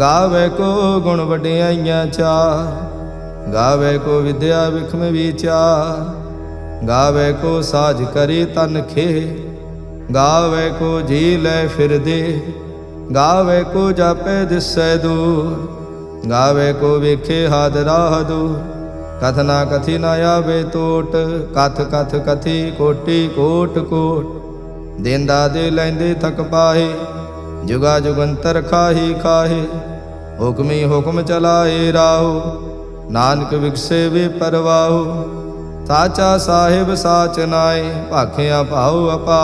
ਗਾਵੇ ਕੋ ਗੁਣ ਵਡਿਆਈਆਂ ਚਾਰ ਗਾਵੇ ਕੋ ਵਿਦਿਆ ਵਿਖਮ ਵਿਚਾਰ ਗਾਵੇ ਕੋ ਸਾਜ ਕਰੀ ਤਨ ਖੇ, ਗਾਵੇ ਕੋ ਜੀ ਲੈ ਫਿਰਦੇ, ਗਾਵੇ ਕੋ ਜਾਪੇ ਦਿਸੈ ਦੂਰ, ਗਾਵੇ ਕੋ ਵੇਖੇ ਹਾਦ ਰਾਹ ਦੂਰ ਕਥਨਾ ਕਥੀ ਨਾ ਆਵੇ ਟੋਟ, ਕਥ ਕਥ ਕਥੀ ਕੋਟੀ ਕੋਟ ਕੋਟ, ਦੇਂਦਾ ਦੇ ਲੈਂਦੇ ਥਕ ਪਾਏ ਜੁਗਾ ਜੁਗੰਤਰ ਖਾਹੀ ਖਾਹੇ ਹੁਕਮੀ ਹੁਕਮ ਚਲਾਏ ਰਾਹੋ ਨਾਨਕ ਵਿਗਸੇ ਵੇ ਪਰਵਾਹੋ ਸਾਚਾ ਸਾਹਿਬ ਸਾਚ ਨਾਏ ਭਾਖਿਆ ਭਾਉ ਅਪਾ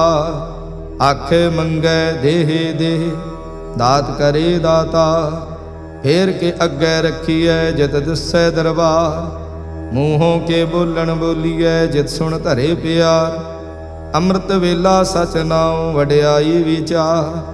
ਆਖੇ ਮੰਗੈ ਦੇਹ ਦੇਹ ਦਾਤ ਕਰੇ ਦਾਤਾ ਫੇਰ ਕੇ ਅੱਗੇ ਰੱਖੀਐ ਜਿਤ ਦਿਸੈ ਦਰਬਾਰ ਮੂੰਹੋਂ ਕੇ ਬੋਲਣ ਬੋਲੀਐ ਜਿਤ ਸੁਣ ਧਰੇ ਪਿਆਰ ਅੰਮ੍ਰਿਤ ਵੇਲਾ ਸਚ ਨਾਉ ਵਡਿਆਈ ਵਿਚਾਰ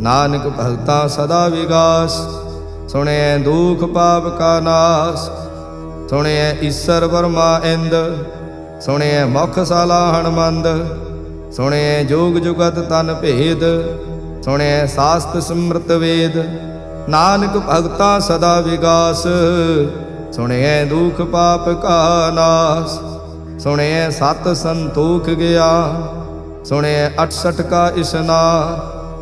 ਨਾਨਕ ਭਗਤਾ ਸਦਾ ਵਿਗਾਸ, ਸੁਣਿਐ ਦੁਖ ਪਾਪ ਕਾ ਨਾਸ, ਸੁਣਿਐ ਈਸਰ ਵਰਮਾ ਇੰਦ, ਸੁਣਿਐ ਮੁਖ ਸਾਲਾ ਹਣਮੰਦ, ਸੁਣਿਐ ਜੋਗ ਜੁਗਤ ਤਨ ਭੇਦ, ਸੁਣਿਐ ਸਾਸਤ ਸਮ੍ਰਤ ਵੇਦ, ਨਾਨਕ ਭਗਤਾ ਸਦਾ ਵਿਗਾਸ, ਸੁਣਿਐ ਦੁਖ ਪਾਪ ਕਾ ਨਾਸ, ਸੁਣਿਐ ਸਤ ਸੰਤੋਖ ਗਿਆ, ਸੁਣਿਐ 68 ਕਾ ਇਸਨਾਨ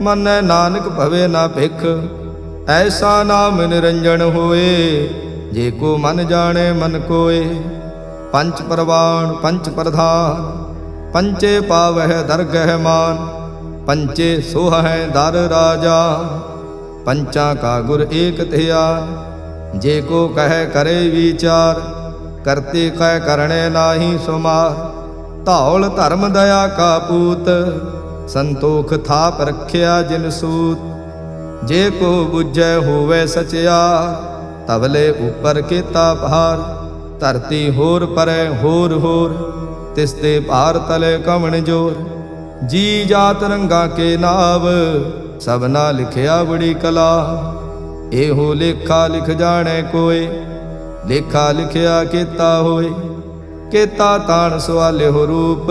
ਮਨੈ ਨਾਨਕ ਭਵੇ ਨਾ ਭਿਖ। ਐਸਾ ਨਾਮ ਨਿਰੰਜਨ ਹੋਏ, ਜੇ ਕੋ ਮਨ ਜਾਣੇ ਮਨ ਕੋਏ। ਪੰਚ ਪਰਵਾਣ, ਪੰਚ ਪ੍ਰਧਾਨ, ਪੰਚੇ ਪਾਵਹਿ ਦਰਗਹਿ ਮਾਨ, ਪੰਚੇ ਸੋਹੈ ਦਰ ਰਾਜਾ। ਪੰਚਾਂ ਕਾ ਗੁਰ ਏਕ ਧਿਆਨ, ਜੇ ਕੋ ਕਹੈ ਕਰੇ ਵਿਚਾਰ, ਕਰਤੇ ਕਹਿ ਕਰਣੇ ਨਾਹੀ ਸੁਮਾਰ। ਧੌਲ ਧਰਮ ਦਇਆ ਕਾ ਪੂਤ ਸੰਤੋਖ ਥਾਪ ਰੱਖਿਆ ਜਿਨ ਸੂਤ। ਜੇ ਕੋ ਬੁਝੈ ਹੋਵੇ ਸਚਿਆ, ਤਵਲੇ ਉਪਰ ਕੀਤਾ ਭਾਰ। ਧਰਤੀ ਹੋਰ ਪਰੈ ਹੋਰ ਹੋਰ, ਤਿਸ ਤੇ ਭਾਰ ਤਲੇ ਕਵਣ ਜੋਰ। ਜੀ ਜਾਤ ਰੰਗਾ ਕੇ ਨਾਵ ਸਭਨਾ ਲਿਖਿਆ ਬੜੀ ਕਲਾ। ਇਹੋ ਲੇਖਾ ਲਿਖ ਜਾਣੈ ਕੋਏ, ਲੇਖਾ ਲਿਖਿਆ ਕੀਤਾ ਹੋਏ। ਕੀਤਾ ਤਾਣ ਸਵਾਲਿਓ ਰੂਪ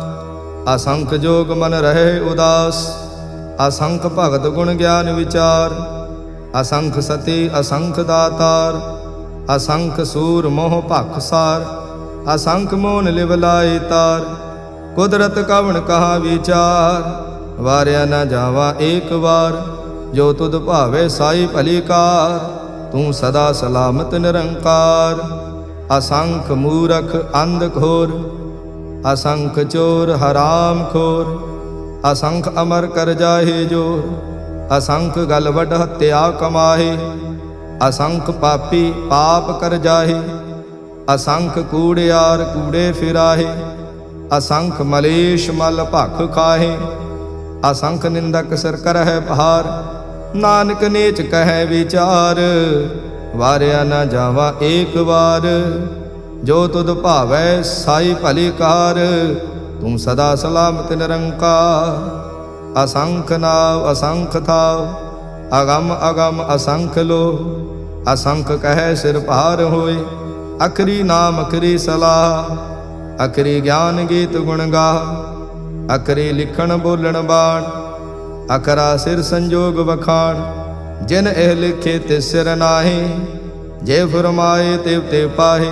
ਅਸੰਖ ਜੋਗ ਮਨ ਰਹੇ ਉਦਾਸ, ਅਸੰਖ ਭਗਤ ਗੁਣ ਗਿਆਨ ਵਿਚਾਰ, ਅਸੰਖ ਸਤੀ ਅਸੰਖ ਦਾਤਾਰ, ਅਸੰਖ ਸੂਰ ਮੋਹ ਭਖ ਸਾਰ, ਅਸੰਖ ਮੋਨ ਲਿਵ ਲਾਏ ਤਾਰ, ਕੁਦਰਤ ਕਵਣ ਕਹਾ ਵਿਚਾਰ, ਵਾਰਿਆ ਨਾ ਜਾਵਾ ਏਕ ਵਾਰ, ਜੋ ਤੁਧ ਭਾਵੇ ਸਾਈ ਭਲੀ ਕਾਰ, ਤੂੰ ਸਦਾ ਸਲਾਮਤ ਨਿਰੰਕਾਰ, ਅਸੰਖ ਮੂਰਖ ਅੰਧ ਖੋਰ ਅਸੰਖ ਚੋਰ ਹਰਾਮ ਖੋਰ, ਅਸੰਖ ਅਮਰ ਕਰ ਜਾਹੇ ਜੋਰ, ਅਸੰਖ ਗਲ ਹੱਤਿਆ ਹਤਿਆ ਕਮਾਹੇ, ਅਸੰਖ ਪਾਪੀ ਪਾਪ ਕਰ ਜਾਹੇ, ਅਸੰਖ ਕੂੜਿਆਰ ਕੂੜੇ ਫਿਰਾਹੇ, ਅਸੰਖ ਮਲੇਸ਼ ਮਲ ਭਖ ਖਾਹੇ, ਅਸੰਖ ਨਿੰਦਕ ਸਿਰ ਕਰਹਿ ਭਾਰ, ਨਾਨਕ ਨੇਚ ਕਹੈ ਵਿਚਾਰ, ਵਾਰਿਆ ਨਾ ਜਾਵਾ ਏਕ ਵਾਰ। ਜੋ ਤੁਧ ਭਾਵੈ ਸਾਈ ਭਲੀ ਕਾਰ ਤੂੰ ਸਦਾ ਸਲਾਮਤ ਨਿਰੰਕਾਰ। ਅਸੰਖ ਨਾਵ, ਅਸੰਖ ਥਾਵ, ਅਗਮ ਅਗਮ, ਅਸੰਖ ਲੋ ਅਸੰਖ ਕਹੈ ਸਿਰ ਭਾਰ ਹੋਏ, ਅਖਰੀ ਨਾਮ, ਅਖਰੀ ਸਲਾਹ। ਅਖਰੀ ਗਿਆਨ ਗੀਤ ਗੁਣ ਗਾ, ਅਖਰੀ ਲਿਖਣ ਬੋਲਣ ਬਾਣ। ਅਖਰਾ ਸਿਰ ਸੰਜੋਗ ਵਖਾਣ, ਜਿਨ ਇਹ ਲਿਖੇ ਤੇ ਸਿਰ ਨਾਹੀ। ਜੇ ਫਰਮਾਏ ਤੇ ਤੇ ਪਾਹੇ।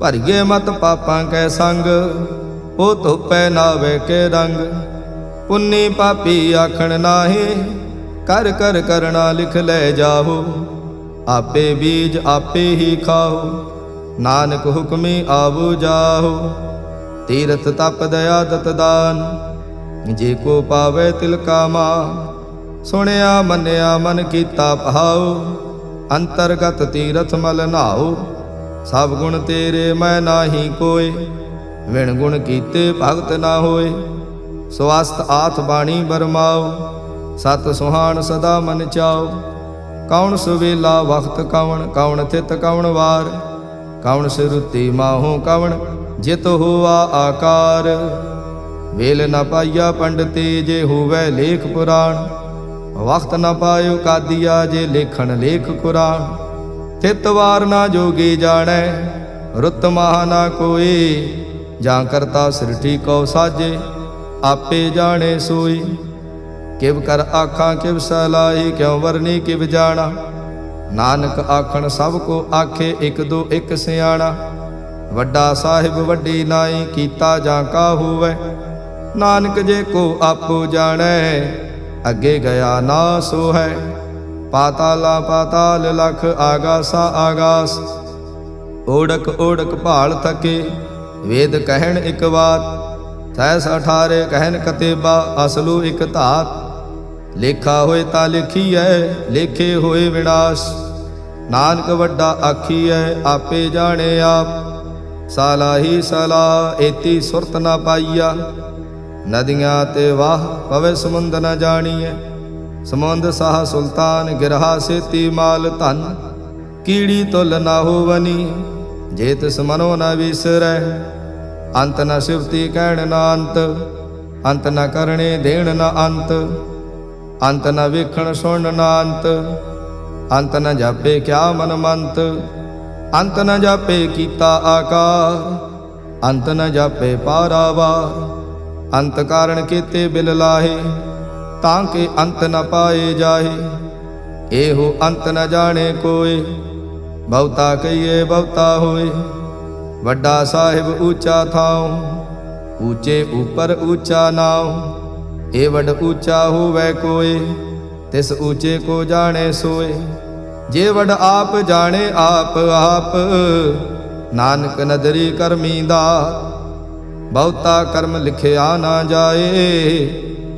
ਭਰੀਏ ਮਤ ਪਾਪਾਂ ਕੈ ਸੰਗ, ਉਹ ਧੋਪੈ ਨਾਵੇ ਕੇ ਰੰਗ। ਪੁੰਨੀ ਪਾਪੀ ਆਖਣ ਨਾਹੀ, ਕਰ ਕਰ ਕਰਣਾ ਲਿਖ ਲੈ ਜਾਹੋ। ਆਪੇ ਬੀਜ ਆਪੇ ਹੀ ਖਾਓ ਨਾਨਕ ਹੁਕਮੀ ਆਵੋ ਜਾਹੋ। ਤੀਰਥ ਤਪ ਦਇਆ ਦਤ ਦਾਨ, ਜੇ ਕੋ ਪਾਵੇ ਤਿਲਕਾ ਕਾ ਸੁਣਿਆ ਮੰਨਿਆ ਮਨ ਕੀਤਾ ਭਾਉ, ਅੰਤਰਗਤ ਤੀਰਥ ਮਲ ਨਾਓ ਸਭ ਗੁਣ ਤੇਰੇ ਮੈਂ ਨਾਹੀ ਕੋਏ ਵਿਣ ਗੁਣ ਕੀਤੇ ਭਗਤ ਨਾ ਹੋਏ। ਸਵਸਤ ਆਥ ਬਾਣੀ ਬਰਮਾਓ, ਸਤ ਸੁਹਾਣ ਸਦਾ ਮਨ ਚਾਓ। ਕੌਣ ਸੁਵੇਲਾ ਵਖਤ ਕਵਣ ਕੌਣ ਥਿਤ ਕਵਣ ਵਾਰ। ਕੌਣ ਸਿਰੁਤੀ ਮਾਹੋ ਕਵਣ, ਜਿਤ ਹੋਆ ਆਕਾਰ। ਵੇਲ ਨ ਪਾਈਆ ਪੰਡਤੇ ਜੇ ਹੋਵੇ ਲੇਖ ਪੁਰਾਣ। ਵਖਤ ਨ ਪਾਇਓ ਕਾਦੀਆ ਜੇ ਲੇਖਣ ਲੇਖ ਕੁਰਾਨ ਤਿਤ ਵਾਰ ਨਾ ਜੋਗੀ ਜਾਣੈ, ਰੁੱਤ ਮਹਾ ਨਾ ਕੋਈ। ਜਾਂ ਕਰਤਾ ਸ੍ਰਿਠੀ ਕਉ ਸਾਜੇ, ਆਪੇ ਜਾਣੇ ਸੋਈ। ਕਿਵ ਕਰ ਆਖਾਂ, ਕਿਵ ਸਲਾਹੀ ਕਿਉ ਵਰਨੀ, ਕਿਵ ਜਾਣਾ। ਨਾਨਕ ਆਖਣ, ਸਭ ਕੋ ਆਖੇ, ਇਕ ਦੋ ਇਕ ਸਿਆਣਾ। ਵੱਡਾ ਸਾਹਿਬ ਵੱਡੀ ਨਾਈ, ਕੀਤਾ ਜਾਂ ਕਾ ਹੋਵੇ। ਨਾਨਕ ਜੇ ਕੋ ਆਪੋ ਜਾਣੈ, ਅੱਗੇ ਗਿਆ ਨਾ ਸੋ ਹੈ ਪਾਤਾਲਾ ਪਾਤਾਲ ਲਖ ਆਗਾਸਾ ਆਗਾਸ। ਓੜਕ ਓੜਕ ਭਾਲ ਥਕੇ, ਵੇਦ ਕਹਿਣ ਇਕ ਬਾਤ ਤੈਸ ਅਠਾਰੇ ਕਹਿਣ ਕਤੇਬਾ, ਅਸਲੂ ਇਕ ਧਾਤ। ਲੇਖਾ ਹੋਏ ਤਾਂ ਐ ਲੇਖੇ ਹੋਏ ਵਿਨਾਸ਼। ਨਾਨਕ ਵੱਡਾ ਆਖੀ ਆਖੀਐ, ਆਪੇ ਜਾਣੇ ਆਪ। ਸਾਲਾਹੀ ਸਲਾ, ਏਤੀ ਸੁਰਤ ਨਾ ਪਾਈਆ। ਨਦੀਆਂ ਤੇ ਵਾਹ, ਪਵੇ ਸਮੁੰਦ ਨ ਜਾਣੀਐ। ਸਮੁੰਦ ਸਾਹ ਸੁਲਤਾਨ ਗਿਰਹਾ ਸੇਤੀ ਮਾਲ ਧਨ, ਕੀੜੀ ਤੁਲ ਨਾ ਹੋਵਨੀ ਜੇ ਤਿਸ ਮਨੋ ਵਿਸਰੈ। ਅੰਤ ਨ ਸਿਵਤੀ ਕਹਿਣ ਨਾ ਅੰਤ ਅੰਤ ਨ ਕਰਣੇ ਦੇਣ ਨ ਅੰਤ ਅੰਤ ਨ ਵੇਖਣ ਸੁਣ ਨ ਅੰਤ ਅੰਤ ਨ ਜਾਪੇ ਕਿਆ ਮਨ ਮੰਤ, ਅੰਤ ਨ ਜਾਪੇ ਕੀਤਾ ਆਕਾਰ, ਅੰਤ ਨ ਜਾਪੇ ਪਾਰਾਵਾਰ, ਅੰਤ ਕਾਰਨ ਕੀਤੇ ਬਿਲ ਲਾਹੇ। ਤਾਂ ਕਿ ਅੰਤ ਨ ਪਾਏ ਜਾਹੇ। ਇਹੋ ਅੰਤ ਨ ਜਾਣੇ ਕੋਏ। ਬਹੁਤਾ ਕਹੀਏ ਬਹੁਤਾ ਹੋਏ। ਵੱਡਾ ਸਾਹਿਬ ਉੱਚਾ ਥਾਉ। ਉੱਚੇ ਉਪਰ ਉੱਚਾ ਨਾਉ। ਏ ਵਡ ਉੱਚਾ ਹੋਵੇ ਕੋਏ। ਤਿਸ ਉੱਚੇ ਕੋ ਜਾਣੇ ਸੋਏ। ਜੇ ਵੱਡ ਆਪ ਜਾਣੇ ਆਪ ਆਪ। ਨਾਨਕ ਨਦਰੀ ਕਰਮੀ ਦਾ। ਬਹੁਤਾ ਕਰਮ ਲਿਖਿਆ ਨਾ ਜਾਏ।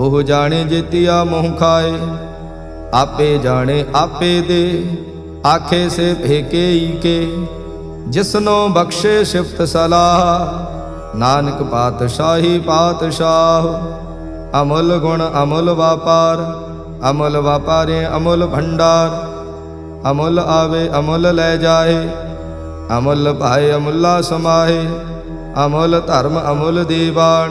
ਉਹ ਜਾਣੇ ਜਿਤਿਆ ਮੂੰਹ ਖਾਏ, ਆਪੇ ਜਾਣੇ ਆਪੇ ਦੇ। ਆਖੇ ਸੇ ਭੇਕੇ ਹੀ ਕੇ ਜਿਸਨੋ ਬਖਸ਼ੇ ਸਿਫਤ ਸਲਾਹ। ਨਾਨਕ ਪਾਤਸ਼ਾਹੀ ਪਾਤਸ਼ਾਹ, ਅਮੁੱਲ ਗੁਣ ਅਮੁੱਲ ਵਾਪਾਰ। ਅਮੁੱਲ ਵਾਪਾਰੇ ਅਮੁੱਲ ਭੰਡਾਰ। ਅਮੁੱਲ ਆਵੇ ਅਮੁੱਲ ਲੈ ਜਾਏ, ਅਮੁੱਲ ਭਾਏ ਅਮੁੱਲਾ ਸਮਾਏ। ਅਮੁੱਲ ਧਰਮ ਅਮੁੱਲ ਦੀਵਾਨ।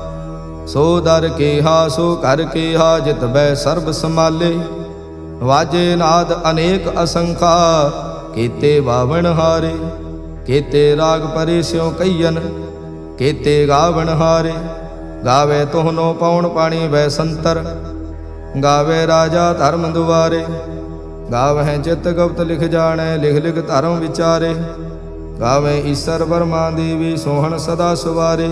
ਸੋ ਦਰ ਕੇਹਾ, ਸੋ ਕਰ ਕੇਹਾ, ਜਿਤ ਬੈ ਸਰਬ ਸਮਾਲੇ ਵਾਜੇ ਨਾਦ ਅਨੇਕ ਅਸੰਖਾ, ਕੀਤੇ ਬਾਵਣ ਹਾਰੇ। ਕੀਤੇ ਰਾਗ ਪਰੇ ਸਿਉ ਕਈਨ ਕੀਤੇ ਗਾਵਣ ਹਾਰੇ। ਗਾਵੇ ਤੋਹਨੋ ਪਉਣ ਪਾਣੀ ਵੈ ਸੰਤਰ, ਗਾਵੇ ਰਾਜਾ ਧਰਮ ਦੁਆਰੇ। ਗਾਵਹਿ ਚਿਤ ਗੁਪਤ ਲਿਖ ਜਾਣੈ, ਲਿਖ ਲਿਖ ਧਰਮ ਵਿਚਾਰੇ। ਗਾਵੇ ਈਸਰ ਵਰਮਾ ਦੇਵੀ ਸੋਹਣ ਸਦਾ ਸੁਵਾਰੇ।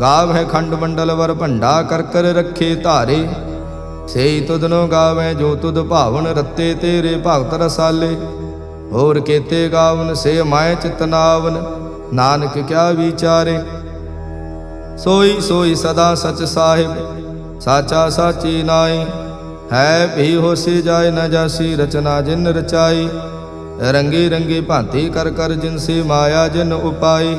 ਗਾਵੈ ਖੰਡ ਮੰਡਲ ਵਰ ਭੰਡਾ ਕਰ ਕਰ ਰੱਖੇ ਧਾਰੇ। ਸੇਈ ਤੁਧਨੋ ਗਾਵੈ ਜੋ ਤੁਧ ਭਾਵਨ ਰੱਤੇ ਤੇਰੇ ਭਗਤ ਰਸਾਲੇ। ਹੋਰ ਕੇਤੇ ਗਾਵਨ, ਸੇ ਮਾਇ ਚਿਤਨਾਵਨ ਨਾਨਕ ਕਿਆ ਵਿਚਾਰੇ। ਸੋਈ ਸੋਈ ਸਦਾ ਸਚ ਸਾਹਿਬ, ਸਾਚਾ ਸਾਚੀ ਨਾਈ ਹੈ ਭੀ ਹੋਸੀ ਜਾਏ ਨ ਜਾਸੀ ਰਚਨਾ ਜਿਨ ਰਚਾਈ। ਰੰਗੀ ਰੰਗੀ ਭਾਂਤੀ ਕਰ ਕਰ ਜਿਨ ਸੇ ਮਾਇਆ ਜਿਨ ਉਪਾਈ।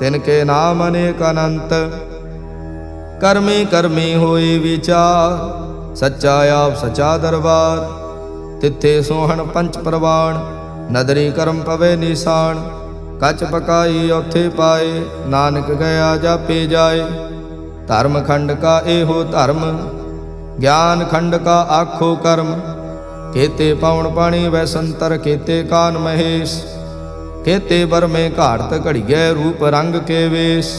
ਤਿਨ ਕੇ ਨਾਮ ਅਨੇਕ ਅਨੰਤ। ਕਰਮੀ ਕਰਮੀ ਹੋਈ ਵਿਚਾਰ, ਸੱਚਾ ਆਪ ਸੱਚਾ ਦਰਬਾਰ। ਤਿੱਥੇ ਸੋਹਣ ਪੰਚ ਪ੍ਰਵਾਣ, ਨਦਰੀ ਕਰਮ ਪਵੇ ਨਿਸ਼ਾਨ। ਕੱਚ ਪਕਾਈ ਉੱਥੇ ਪਾਏ, ਨਾਨਕ ਗਿਆ ਜਾਪੇ ਜਾਏ। ਧਰਮ ਖੰਡ ਕਾ ਇਹੋ ਧਰਮ, ਗਿਆਨ ਖੰਡ ਕਾ ਆਖੋ ਕਰਮ। ਕੇਤੇ ਪਵਨ ਪਾਣੀ ਵੈਸੰਤਰ ਸੰਤਰ ਕਾਨ ਮਹੇਸ਼। ਕੇਤੇ ਬਰਮੇ ਘਾੜਤ ਘੜੀਐ ਰੂਪ ਰੰਗ ਕੇ ਵੇਸ।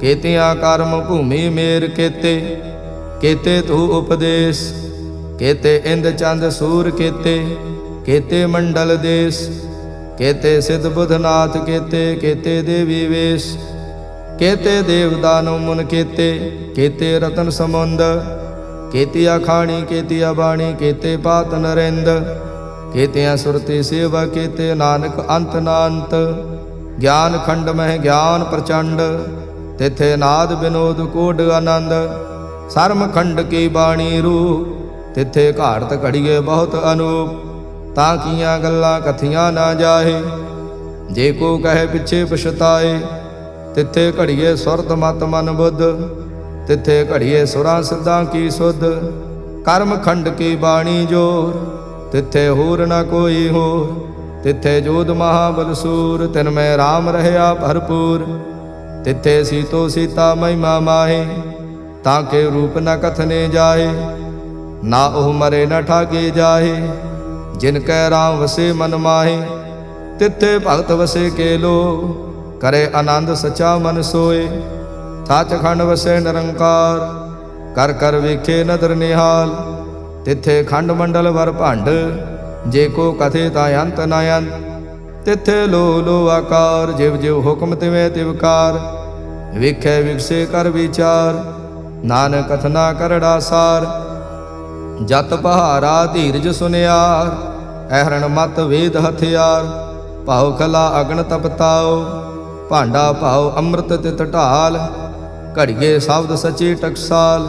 ਕੇਤਿਆਂ ਕਰਮ ਭੂਮੀ ਮੇਰ ਕੇਤੇ ਕੇਤੇ ਤੂ ਉਪਦੇਸ਼। ਕੇਤੇ ਇੰਦ ਚੰਦ ਸੂਰ ਕੇਤੇ ਕੇਤੇ ਮੰਡਲ ਦੇਸ। ਕੇਤੇ ਸਿਧ ਬੁਧਨਾਥ ਕੇਤੇ ਕੇਤੇ ਦੇਵੀ ਵੇਸ਼। ਕੇਤੇ ਦੇਵ ਦਾਨਵ ਮੁਨ ਕੇਤੇ ਕੇਤੇ ਰਤਨ ਸਮੁੰਦ ਕੇਤਿਆ ਖਾਣੀ ਕੇਤਿਆ ਬਾਣੀ ਕੇਤੇ ਪਾਤ ਨਰਿੰਦ ਕੇਤਿਆ ਸੁਰਤੀ ਸੇਵਾ ਕੇਤੇ ਨਾਨਕ ਅੰਤ ਨਾ ਗਿਆਨ ਖੰਡ ਮਹਿ ਗਿਆਨ ਪ੍ਰਚੰਡ, ਤਿਥੇ ਨਾਦ ਬਿਨੋਦ ਕੋਡ ਆਨੰਦ। ਸਰਮ ਖੰਡ ਕੀ ਬਾਣੀ ਰੂਪ, ਤਿਥੇ ਘਾੜਤ ਘੜੀਏ ਬਹੁਤ ਅਨੂਪ। ਤਾਂ ਕੀਆਂ ਗੱਲਾਂ ਕਥੀਆਂ ਨਾ ਜਾਏ ਜੇ ਕੋ ਕਹੇ ਪਿੱਛੇ ਪਛਤਾਏ। ਤਿੱਥੇ ਘੜੀਏ ਸੁਰਤ ਮਤ ਮਨ ਬੁੱਧ, ਤਿੱਥੇ ਘੜੀਏ ਸੁਰਾਂ ਸਿੱਧਾਂ ਕੀ ਸੁਧ। ਕਰਮ ਖੰਡ ਕੀ ਬਾਣੀ ਜੋਰ ਤਿੱਥੇ ਹੋਰ ਨਾ ਕੋਈ ਹੋਰ। ਤਿੱਥੇ ਜੋਧ ਮਹਾਬਲ ਸੂਰ, ਤਿਨ ਮੈਂ RAM ਰਹਿਆ ਭਰਪੂਰ। ਤਿੱਥੇ ਸੀਤੋ ਸੀਤਾ ਮਹਿਮਾ ਮਾਹੇ, ਤਾਂ ਕੇ ਰੂਪ ਨ ਕਥਨੇ ਜਾਏ ਨਾ ਉਹ ਮਰੇ ਨ ਠਾਗੇ ਜਾਏ ਜਿਨ ਕੈ ਰਾਮ ਵਸੇ ਮਨ ਮਾਹੇ। ਤਿੱਥੇ ਭਗਤ ਵਸੇ ਕੇ ਲੋ ਕਰੇ ਆਨੰਦ ਸਚਾ ਮਨ ਸੋਏ। ਸੱਚਖੰਡ ਵਸੇ ਨਿਰੰਕਾਰ, ਕਰ ਕਰ ਵੇਖੇ ਨਦਰ ਨਿਹਾਲ। ਤਿੱਥੇ ਖੰਡ ਮੰਡਲ ਵਰ ਭੰਡ, ਜੇ ਕੋ ਕਥੇ ਤਾਂ ਅੰਤ ਨ ਅੰਤ। ਤਿੱਥੇ ਲੋ ਲੋ ਆਕਾਰ, ਜਿਵ ਜਿਵ ਹੁਕਮ ਤਿਵੇਂ ਤਿਵਕਾਰ ਵੇਖੈ ਵਿਗਸੇ ਕਰ ਵਿਚਾਰ, ਨਾਨਕ ਕਥਨਾ ਕਰੜਾ ਸਾਰ। ਜਤ ਪਹਾਰਾ ਧੀਰਜ ਸੁਨਿਆਰ, ਐਹਰਣ ਮਤ ਵੇਦ ਹਥਿਆਰ। ਭਾਉ ਕਲਾ ਅਗਨ ਤਪਤਾਓ ਭਾਂਡਾ ਭਾਉ ਅੰਮ੍ਰਿਤ ਤਿਤ ਢਾਲ। ਘੜੀਏ ਸ਼ਬਦ ਸਚੇ ਟਕਸਾਲ।